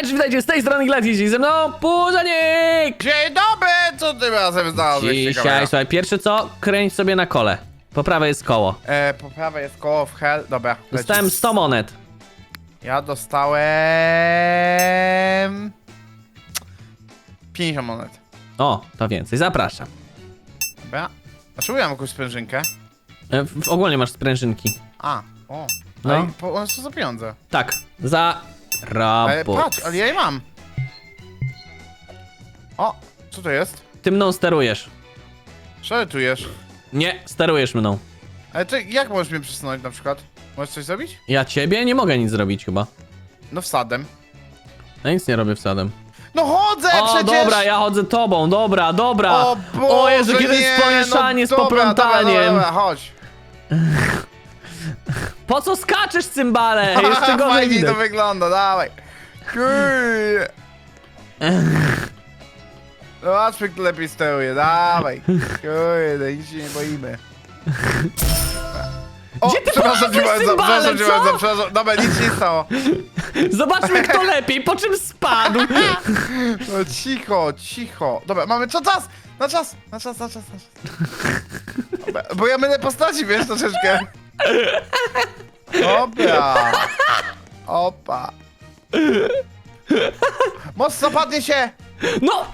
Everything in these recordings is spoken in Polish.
Cześć, witajcie z tej strony Glad, dzisiaj ze mną Pudzanik! Dzień dobry! Co tym razem znalazłeś Dzisiaj, ciekawego? słuchaj, pierwsze co, kręć sobie na kole. Po prawej jest koło. E, po prawej jest koło w hell. Dobra. leci. Dostałem 100 monet. Ja dostałem... 50 monet. O, to więcej, zapraszam. Dobra. A czemu ja mam jakąś sprężynkę? E, w- w- ogólnie masz sprężynki. A, o. No. No. po, co za pieniądze? Tak, za Raport. patrz, ale ja je mam. O, co to jest? Ty mną sterujesz. Szalitujesz. Nie, sterujesz mną. Ale ty jak możesz mnie przesunąć na przykład? Możesz coś zrobić? Ja ciebie nie mogę nic zrobić chyba. No wsadem. Ja nic nie robię wsadem. No chodzę O, przecież! dobra, ja chodzę tobą, dobra, dobra. O Boże, o Jezu, kiedy nie, jest pomieszanie z no, dobra, poplątaniem. Dobra, dobra, chodź. Po co skaczesz, cymbale? Jeszcze gorzej Fajnie widać. to wygląda, dawaj. Kurde. Zobaczmy, kto lepiej steruje, dawaj. Kurde, nic się nie boimy. O, Gdzie ty przepraszam cię polazłeś, bardzo, cymbale, przepraszam cię co? bardzo, przepraszam. Dobra, nic się nie stało. Zobaczmy, kto lepiej, po czym spadł. No cicho, cicho. Dobra, mamy co czas? Na czas, na czas, na czas, na czas. Dobra, bo ja mylę postaci, wiesz, troszeczkę. Dobra. Opa. Mocno padnie się! No,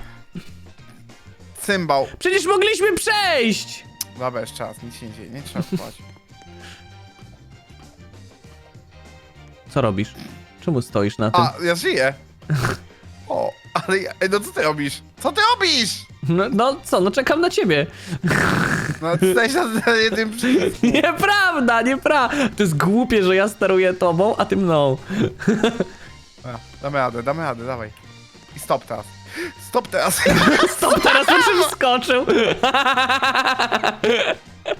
Cymbał. przecież mogliśmy przejść. Dobra, jeszcze czas, nic się nie dzieje, nie trzeba spać. Co robisz? Czemu stoisz na tym? A, ja żyję. O, ale ja, no co ty robisz? Co ty robisz? No, no co, no czekam na ciebie. No, jesteś na na jednym przycisku. Nieprawda, nieprawda. To jest głupie, że ja steruję tobą, a ty mną. Dobra, Damy radę, damy radę, dawaj. I stop teraz. Stop teraz. Stop, teraz po czym skoczył.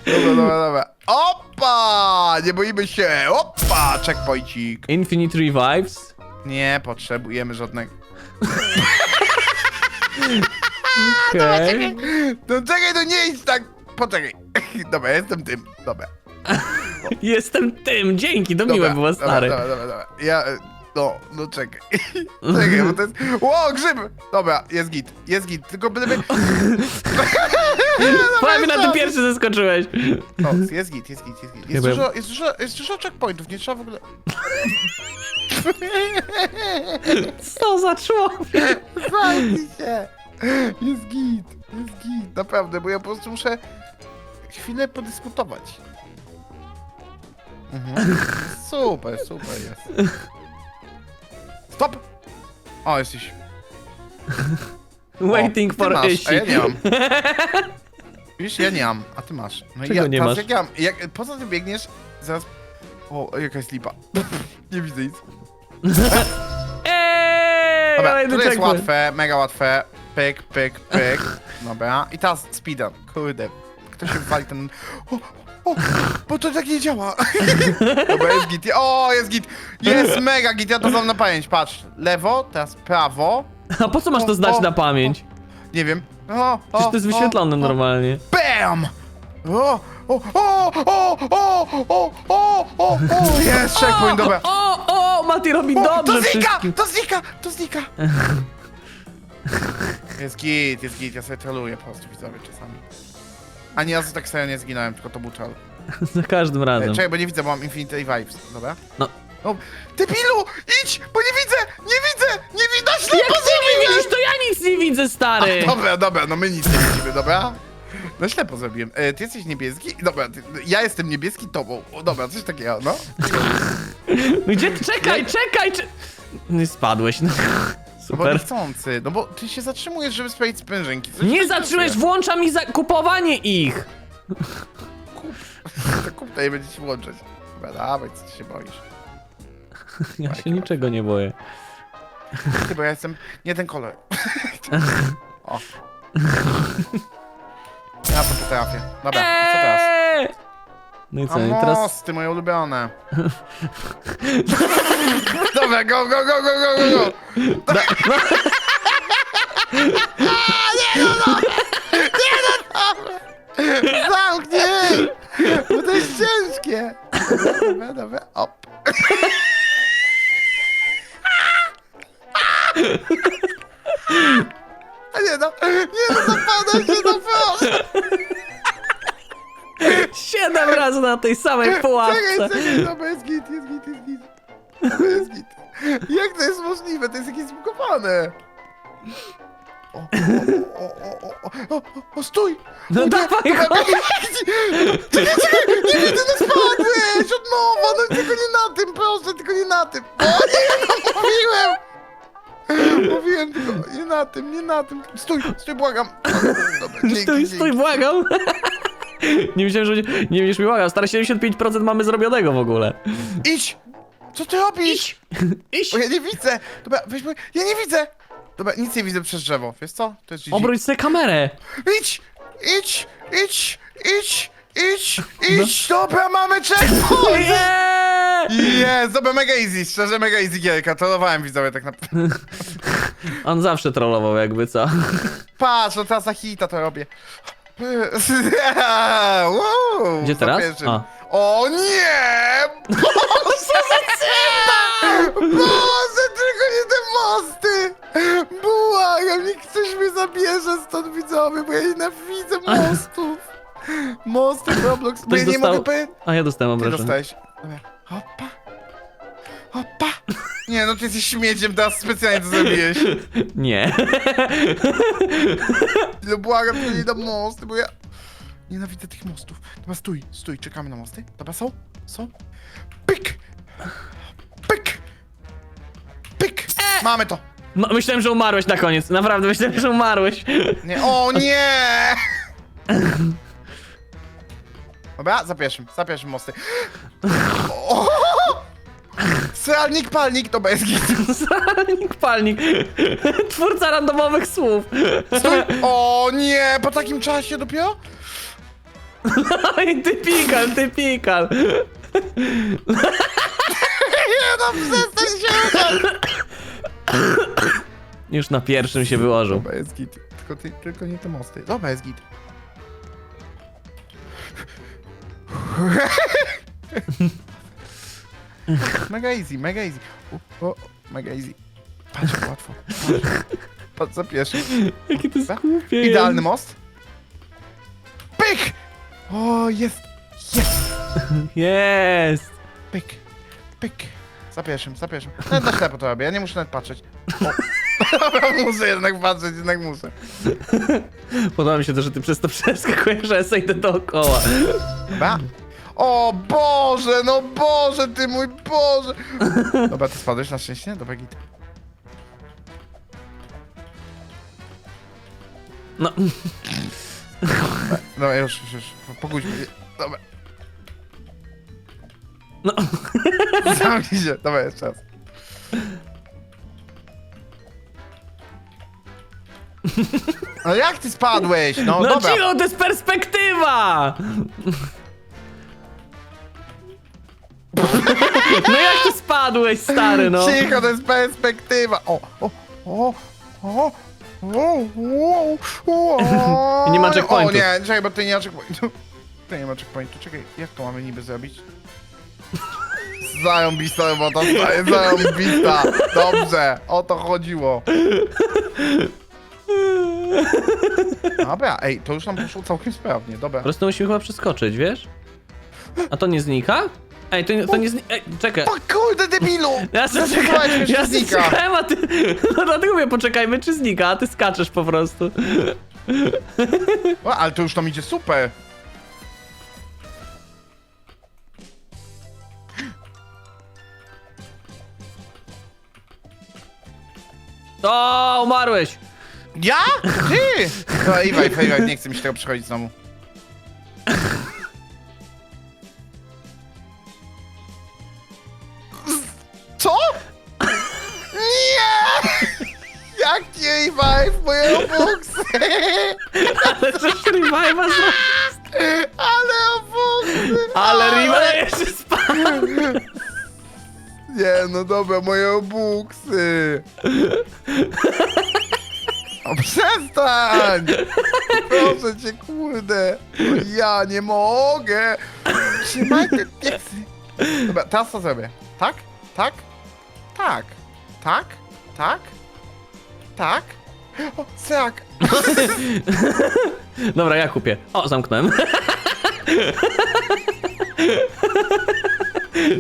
Dobra, dobra, dobra. Opa! Nie boimy się! Opa! Checkpointik. Infinite Revives. Nie potrzebujemy żadnego. Okej. No czekaj, no nie idź tak! Poczekaj. Dobra, jestem tym. Dobra. Jestem tym, dzięki, to dobra miłe było, stary. Dobra, dobra, dobra. Ja... e, No, no czekaj. Czekaj, bo to jest... Ło, grzyb! Dobra, jest git, jest git. Tylko byleby... Prawie na tym pierwszy zeskoczyłeś. No, jest git, jest git, jest git. Jest Chyba- dużo, jest dużo, jest dużo checkpointów, nie trzeba w ogóle... Co za człowiek. Zamknij się! Jest git, jest git, naprawdę, bo ja po prostu muszę chwilę podyskutować. Mhm. Super, super jest. Stop! O, jesteś. Waiting o, ty for masz. A ja nie mam. Wiesz, ja nie mam, a ty masz. No i Czego ja, nie masz? Jak ja mam, jak, po co ty biegniesz? Zaraz... O, jaka jest lipa. nie widzę nic. Eee, Dobra, to jest łatwe, mega łatwe. Pyk, pyk, pyk. Dobra. I teraz speedrun. Kurde. Kto się wali ten... O, o, bo to tak nie działa. Dobra, jest git. O, jest git. Jest mega git. Ja to znam na pamięć. Patrz. Lewo, teraz prawo. A po co masz to znać O, na pamięć? Nie wiem. O, o, Przecież to jest o, wyświetlone o. normalnie. Bam! O, o, o, o, o, o, o, o, o, jest checkpoint, dobra. O, o, Mati robi O, dobrze to znika, wszystkim. to znika, to znika. Jest git, jest git, ja sobie troluję po prostu widzowie czasami. A nie, ja tak serio nie zginąłem, tylko to był troll. Za każdym E, razem. Czekaj, bo nie widzę, bo mam Infinity Vibes, dobra? No. O, debilu, idź, bo nie widzę, nie widzę, nie widzę, ślepo Jak ty nie widzisz, to ja nic nie widzę, stary. Dobra, dobra, no my nic nie widzimy, dobra? No ślepo zrobiłem. E, ty jesteś niebieski? Dobra, ty, ja jestem niebieski tobą. O, dobra, coś takiego, no. Gdzie? Czekaj, czekaj, czy... Nie spadłeś, no. No bo Super. niechcący, no bo ty się zatrzymujesz, żeby sprawdzić sprężynki. Coś Nie pasuje. włącza mi za kupowanie ich. To kup, to nie będzie ci włączać. Dobra, dawaj, co ty się boisz? Ja się niczego nie boję. Ty, bo ja jestem... Nie ten kolor. o. Ja to potrafię. Dobra, co teraz? No i A co, i teraz... mosty, moje ulubione. Dobra, go, go, go, go, go, go, go. Zamknij! Bo to jest ciężkie. Dobra, dobra, op. A nie no, nie no, zapadaj się, no proszę. Siedem razy na tej samej Czekaj, pułapce. czekaj, dobra, jest git, jest git, jest git. Jest git. Jak to jest możliwe? To jest jakieś zbugowane. O, o, o, o, o, o, o, stój! No O nie, dawaj, chodź. Czekaj, czekaj, nie widzę, no spadłeś! Od nowa, no tylko nie na tym, proszę, tylko nie na tym. O nie, no mówiłem! Mówiłem tylko, nie na tym, nie na tym. Stój, stój, błagam. Dobra, dzięki, Stój, dzięki. stój, błagam. Nie myślałem, że nie, będziesz mi błagał. Stare 75% mamy zrobionego w ogóle. Idź! Co ty robisz? Iść. Bo ja nie widzę! Dobra, weźmy. Ja nie widzę! Dobra, nic nie widzę przez drzewo. Wiesz co? To jest GG. Obróć sobie kamerę. Idź! Idź! Idź! Idź! Idź! Idź! Dobra, mamy checkpoint! Nie! Jest, dobra, mega easy, szczerze mega easy gierka, trollowałem widzowie tak naprawdę. On zawsze trollował jakby, co? Patrz, no teraz na hita to robię. Wow, Gdzie teraz? A. O nie! Boże, Boże, tylko nie te mosty! Błagam, niech ktoś mnie zabierze stąd widzowie, bo ja nienawidzę mostów. Mosty Roblox, bo Ktoś ja nie dostał- mogę. A ja dostałem Ty obrażenia. dostałeś. Dobra, hopa. Hopa. Nie, no ty jesteś śmieciem, teraz specjalnie to zrobiłeś. Nie. No błagam, to nie dam mosty, bo ja... Nienawidzę tych mostów. Dobra, stój, stój, czekamy na mosty. Dobra, są? Są? Pyk! Pyk! Pyk! Mamy to! No, myślałem, że umarłeś na koniec. Naprawdę, myślałem, że umarłeś. Nie, o nie! Dobra, za pierwszym, za pierwszym mosty. O! Strzelnik, palnik, to bez git. Palnik, palnik. Twórca randomowych słów. Stój! O nie, po takim czasie dopiero? Oj, ty pikal, ty pikal. Nie no, przestań się! Już na pierwszym się wyłożył. Dobra, jest git. Tylko, ty, tylko nie te mosty. Dobra, jest git. mega easy, mega easy. O, o, mega easy. Patrz, łatwo. Patrz, za pierwszy. Jakie to Dobra. skupie Idealny most. Pyk! O, jest! Jest! Jest. Pyk, pyk. Za pierwszym, za pierwszym. Nawet na ślepo to robię, ja nie muszę nawet patrzeć. O. Dobra, muszę jednak patrzeć, jednak muszę. Podoba mi się to, że ty przez to przeskakujesz, że ja idę dookoła. Dobra. O Boże, no Boże, ty mój Boże! Dobra, ty spadłeś na szczęście? Dobra, git. No, Dobra, już, już, już. Pogódźmy się. Dobra. no. Zamknij się. Dobra, jeszcze raz. No jak ty spadłeś? No, No dobra. cicho, to jest perspektywa! No jak ty spadłeś, stary, no? Cicho, to jest perspektywa. O, o, o, o. O, o, o, o. Nie ma checkpointu. O nie, czekaj, bo ty nie ma checkpointu. To nie ma checkpointu. Czekaj, jak to mamy niby zrobić? Zająbista robota, stary, zająbista. Dobrze, o to chodziło. Dobra, ej, to już nam poszło całkiem sprawnie, dobra. Po prostu musimy chyba przeskoczyć, wiesz? A to nie znika? Ej, to nie, to nie znika. Ej, czekaj. O kurde, debilu! Ja sobie Zaczekałeś, czekałem, że ja sobie znika. czekałem, a ty... No dlatego mówię, poczekajmy, czy znika, a ty skaczesz po prostu. O, ale to już tam idzie super. O, umarłeś! Ja? Ty! No i waj, nie chcę mi się tego przychodzić znowu. Co? Nie! Jaki revive moje obuksy! Ale coś revive'a zrobił. Ale obuksy! Ale revive jeszcze spadł. Nie, no dobra, moje obuksy! O, przestań! Proszę cię, kurde! No ja nie mogę! Trzymaj te piesy! Dobra, teraz co zrobię? Tak? Tak? Tak? Tak? Tak? Tak? O, tak. Dobra, ja kupię. O, zamknąłem.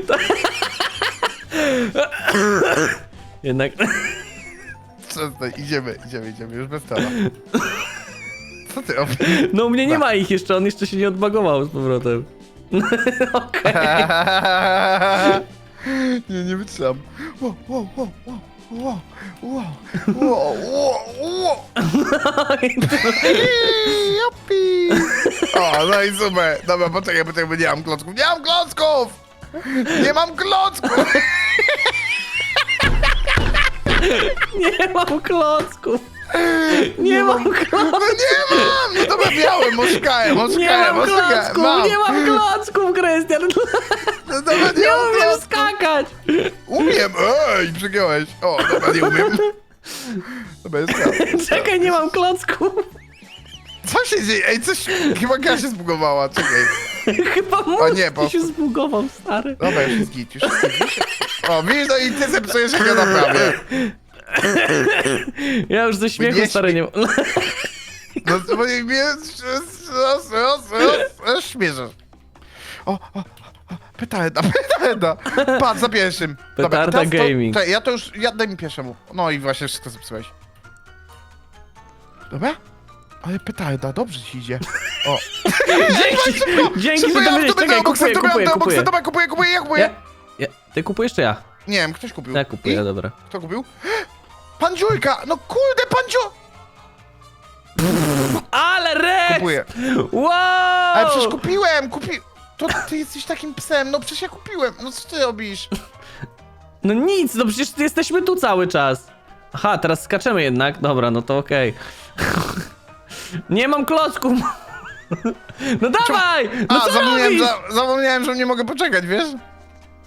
To- Jednak... Przestań, idziemy, idziemy, idziemy, już bez tela. Co ty robisz? No u mnie nie ma ich jeszcze, on jeszcze się nie odbagował z powrotem. Okej. nie, nie wytrzymam. Wow, wow, wow, wow. Wow, wow, wow, wow, O, no i super. Dobra, poczekaj, poczekaj, bo nie mam klocków. Nie mam klocków! Nie mam klocków! Nie mam klocków! Nie, mam No klocków! nie mam! No dobra, białe, moskałem, Nie moskałem, mam moskałem. klocków! Nie mam klocków, Krystian! No dobra, nie Nie mam umiem skakać. Umiem! Ej, przegiąłeś. O, dobra, nie umiem. Dobra, jest czas. Czekaj, nie mam klocków. Co się dzieje? Ej, coś... Chyba gra się zbugowała, czekaj. Chyba mózg nie, bo- się zbugował, stary. Dobra, już jest git, już jest git. O, widzisz, no i ty zepsujesz jak ja naprawię. Ja już ze śmiechu, Nie stary, nie... No, to mnie mnie... Śmierzysz. O, o, o, petarda, petarda. Patrz, za pierwszym. Petarda teraz to- gaming. czekaj, ja to już, ja daj mi pierwszemu. No i właśnie wszystko zepsułeś. Dobra? Ale petarda, dobrze ci idzie. O. Dzięki, dzięki, że to będziesz. to Czekaj, kupuję, to kupuję, kupuję. dobra, kupuję, kupuję, ja kupuję. Ja, ja, ty kupujesz czy ja? Nie wiem, ktoś kupił. Ja kupuję, I? dobra. Kto kupił? Pan Dziurka! No kurde, pan Dziur... Ale Rex! Kupuję. Wow! Ale przecież kupiłem, kupi... To ty jesteś takim psem, no przecież ja kupiłem. No co ty robisz? No nic, no przecież jesteśmy tu cały czas. Aha, teraz skaczemy jednak. Dobra, no to okej. Nie mam klocków. No dawaj! No A, co zapomniałem, robisz? za, zapomniałem, że nie mogę poczekać, wiesz?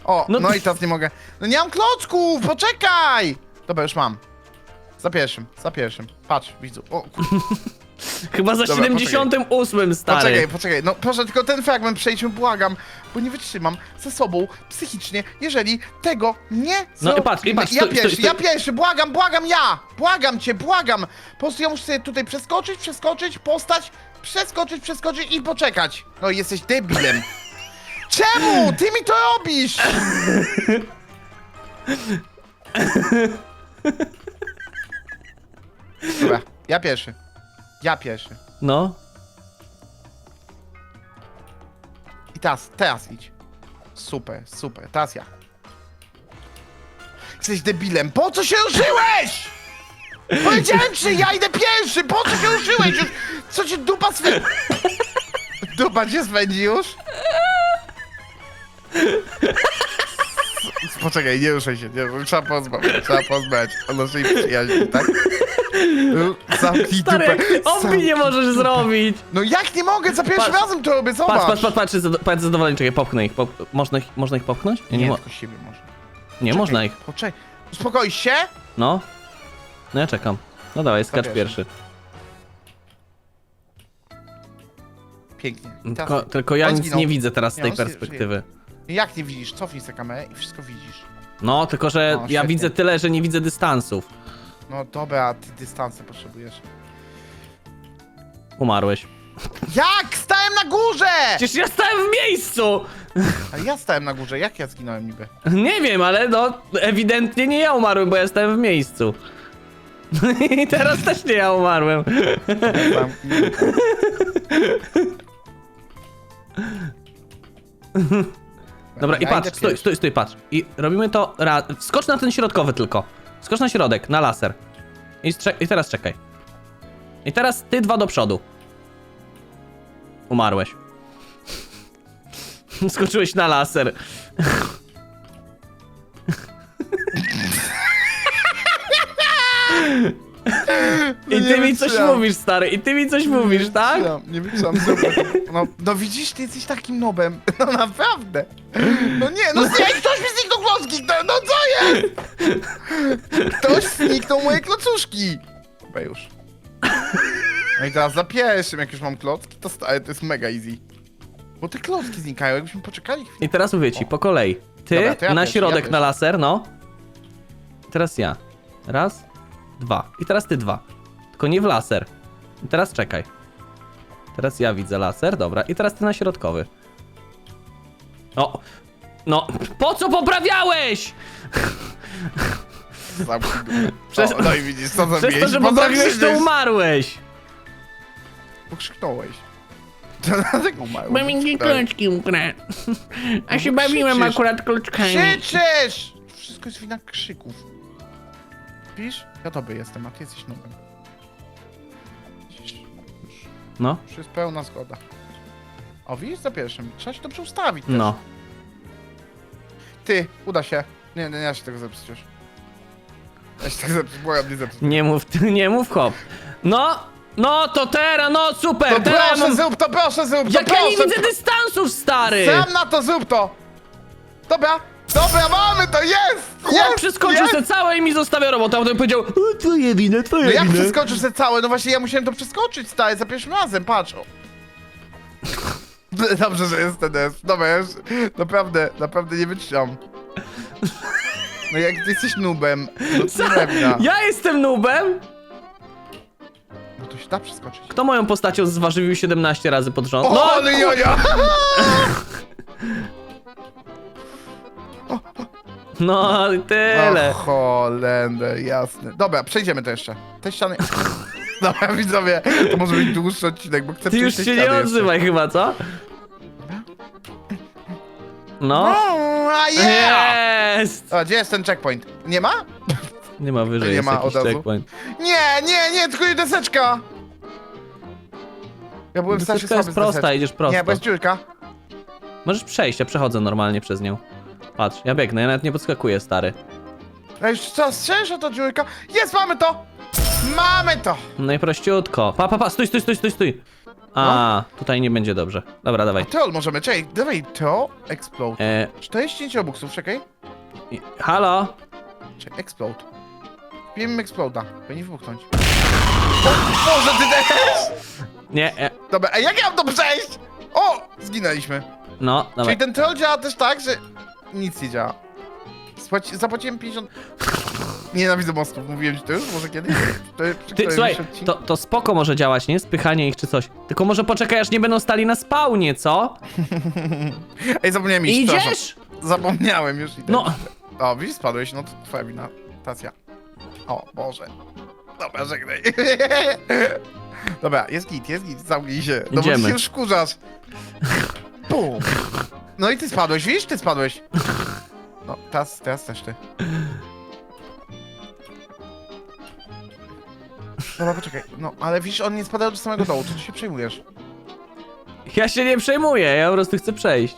O, No no, i teraz nie mogę. No nie mam klocków, poczekaj! Dobra, już mam. Za pierwszym, za pierwszym. Patrz, widzu. O, kur- Chyba za Dobra, 78 stary. poczekaj, poczekaj. No proszę, tylko ten fragment przejdźmy, błagam. Bo nie wytrzymam ze sobą psychicznie, jeżeli tego nie No i patrz, i patrz, Ja stój, pierwszy, stój, ja stój. pierwszy, błagam, błagam, ja! Błagam cię, błagam! Po prostu ja muszę sobie tutaj przeskoczyć, przeskoczyć, postać, przeskoczyć, przeskoczyć i poczekać. No jesteś debilem. Czemu? Ty mi to robisz! Dobra, ja pierwszy. Ja pierwszy. No. I teraz, teraz idź. Super, super, teraz ja. Jesteś debilem, po co się ruszyłeś? Powiedziałem ci, ja idę pierwszy, po co się ruszyłeś już? Co ci dupa swę... Dupa cię swędzi już? Poczekaj, nie ruszaj się, nie, trzeba pozbawić, trzeba pozbać o naszej przyjaźni, tak? Zamknij Stary, dupę. nie możesz zrobić. No jak nie mogę, za pierwszym Patrz. razem to robię, zobacz! Patrz, patrz, patrz, patrz, zado- patrz zadowolenie, czekaj, popchnę ich. Pop... Można, ich można ich popchnąć? Nie, mo tylko siebie można. nie Czekaj, można ich. Poczekaj, uspokoisz się? No. No ja czekam. No dawaj, skacz pierwszy. pierwszy. Pięknie. I teraz- Tylko, tylko ja on nic zginął. nie widzę teraz z Nie, tej on perspektywy. Jak nie widzisz? Cofnij sobie kamerę i wszystko widzisz. No, tylko że No, ja świetnie. widzę tyle, że nie widzę dystansów. No dobra, ty dystanse potrzebujesz. Umarłeś. Jak? Stałem na górze! Przecież ja stałem w miejscu! Ale ja stałem na górze, jak ja zginąłem niby? Nie wiem, ale no, ewidentnie nie ja umarłem, bo ja stałem w miejscu. I teraz też nie ja umarłem. Zamknij. Dobra, i patrz, stój, stój, stój, patrz. I robimy to raz. Skocz na ten środkowy tylko. Skocz na środek, na laser. I, strze- I teraz czekaj. I teraz ty dwa do przodu. Umarłeś. Skoczyłeś na laser. I No ty mi coś mówisz, stary, i ty mi coś mówisz, tak? Nie wytrzymam, super. No, no widzisz, ty jesteś takim nobem. No naprawdę. No nie, no nie, ktoś mi zniknął klocki, no, no co jest? Ktoś zniknął moje klocuszki. Chyba już. No i teraz za pierwszym, jak już mam klocki, to, sta- to jest mega easy. Bo te klocki znikają, jakbyśmy poczekali chwilę. I teraz mówię ci, po kolei. Ty Dobra, to ja na pierwszy, środek ja na pierwszy. laser, no. Teraz ja. Raz, dwa. I teraz ty dwa. Tylko nie w laser. I teraz czekaj. Teraz ja widzę laser, dobra. I teraz ty na środkowy. O! No, po co poprawiałeś? Zamknij dupę. Przez- O, no i widzisz, co Przez zrobiłeś? to, że Bo poprawiłeś, to umarłeś. Pokrzyknąłeś. Dlatego. Bo mi nie Pokrzyknąłeś. kluczki ukradł. A się bawiłem krzyczysz. akurat kluczkami. Krzyczysz! Wszystko jest wina krzyków. Widzisz? Ja tobie jestem, a ty jesteś nubem. No, już jest pełna zgoda. O, widzisz za pierwszym. Trzeba się dobrze ustawić też. no. Ty, uda się. Nie, nie, ja się tego zepsuć już. Ja się tego zepsuć, błagam, nie zepsuć. Nie mów, nie mów hop. No, no to teraz, no super, To teraz proszę mam... zrób to, proszę zrób to, Jak ja proszę! nie widzę dystansów, stary! Sam na to zrób to! Dobra, dobra, mamy to, jest! Chłop jest, przeskoczył jest! se całe i mi zostawia robotę, a potem powiedział "O, Twoje wina, twoja No jak wina. przeskoczysz te całe? No właśnie ja musiałem to przeskoczyć, stary, za pierwszym razem, patrz. O. Dobrze, że jest TDS. Dobra, ja już naprawdę, naprawdę nie wytrzymam. No jak ty jesteś nubem, no to Co? wina. Ja jestem nubem? No to się da przeskoczyć. Kto moją postacią zważywił 17 razy pod rząd? O, No, ale joja! no i tyle. O, Holender, jasne. Dobra, przejdziemy to jeszcze. Te ściany... Dobra, widzowie, to może być dłuższy odcinek, bo chcę Ty już przejść te się nie ściany jeszcze. odzywaj chyba, co? No. O, a yeah! Jest! A, gdzie jest ten checkpoint? Nie ma? Nie ma wyżej, Nie jest ma jakiś od razu. checkpoint. Nie, nie, nie, tylko jest deseczka! Ja byłem strasznie Deseczka słaby jest z prosta, deseczki. idziesz prosto. Nie, bo jest dziurka. Możesz przejść, ja przechodzę normalnie przez nią. Patrz, ja biegnę, ja nawet nie podskakuję, stary. A już coraz szersza to dziurka. Jest, mamy to! Mamy to! Najprościutko. Pa, pa, pa, stój, stój, stój, stój, stój. A, tutaj nie będzie dobrze. Dobra, dawaj. Troll możemy, czekaj, dawaj to, explode. E, 45 obuksów, czekaj. i- halo? Czekaj, explode. Wbijemy exploda, powinien wybuchnąć. O Boże, ty też! Nie, e, Dobra, a jak ja mam to przejść? O! Zginęliśmy. no, dawaj. Czyli ten troll działa też tak, że nic nie działa. Spłaci, zapłaciłem 50... Nienawidzę mostów, mówiłem ci to już, może kiedyś? Ty, słuchaj, to, to spoko może działać, nie? Spychanie ich czy coś. Tylko może poczekaj, aż nie będą stali na spawnie, co? Ej, zapomniałem iść, przepraszam. Idziesz? Zapomniałem już. Idę. No, O, widzisz, spadłeś, no to twoja wina. Tacja. O, Boże. Dobra, żegnaj. Dobra, jest git, jest git, zamknij się. No bo Idziemy. się już wkurzasz. Bum. No i ty spadłeś, widzisz, ty spadłeś. No, teraz, teraz też ty. Dobra, poczekaj. No, ale widzisz, on nie spadał do samego dołu, co ty się przejmujesz? ja się nie przejmuję, ja po prostu chcę przejść.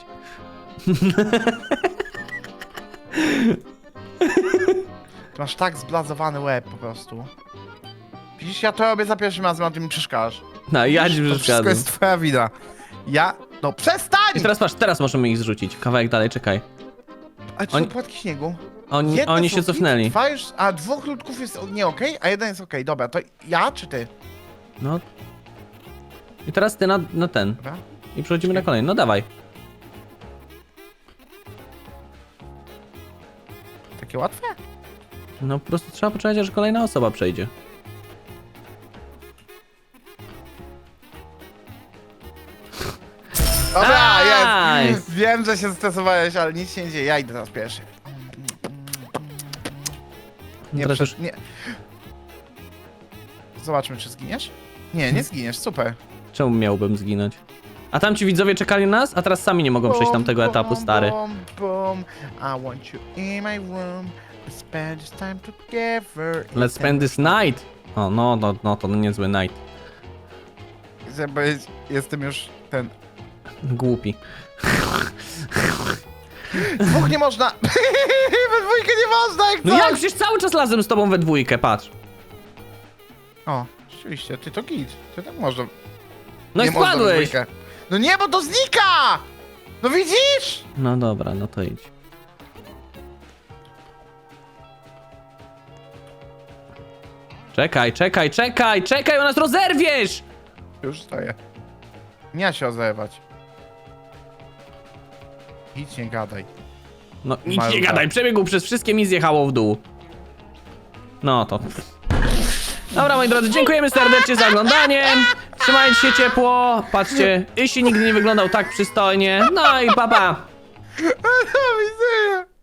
Ty masz tak zblazowany łeb po prostu. Widzisz, ja to robię za pierwszym razem, a ty mi przeszkadzasz. No, ja ci To wszystko przeszkadzam. jest twoja wina. Ja... No przestań! I teraz patrz, teraz możemy ich zrzucić. Kawałek dalej, czekaj. A czy oni- są płatki śniegu? Oni, Jedne oni są się git, cofnęli. Dwa już, a dwóch ludków jest nie okej, a jeden jest okej. Dobra, to ja czy ty? No. I teraz ty na, na ten. Dobra. I przechodzimy na kolejny. No dawaj. Takie łatwe? No po prostu trzeba poczekać, aż kolejna osoba przejdzie. Dobra, Nice. jest! Wiem, że się zestresowałeś, ale nic się nie dzieje. Ja idę teraz pierwszy. Nie, Teraz już... nie. Zobaczmy, czy zginiesz. Nie, nie zginiesz, super. Czemu miałbym zginąć? A tam ci widzowie czekali na nas, a teraz sami nie mogą przejść tamtego Bum, etapu, stary. Bum, bum. I want you in my room. Let's spend this time together. Let's spend this night. O, no, no, no, to niezły night. Żeby jestem już ten. Głupi. Dwóch nie można! We dwójkę nie można, jak No coś! jak przecież cały czas razem z tobą we dwójkę, patrz. O, rzeczywiście, ty to git. Ty tak można. No nie i można we spadłeś. dwójkę. No nie, bo to znika! No widzisz? No dobra, no to idź. Czekaj, czekaj, czekaj, czekaj, o nas rozerwiesz! Już stoję. Nie się ozewać. Nic nie gadaj. No nic nie tak. gadaj, przebiegł przez wszystkie mi zjechało w dół. No to... Dobra, moi drodzy, dziękujemy serdecznie za oglądanie. Trzymajcie się ciepło. Patrzcie, Isi nigdy nie wyglądał tak przystojnie. No i papa. Pa. Do widzenia.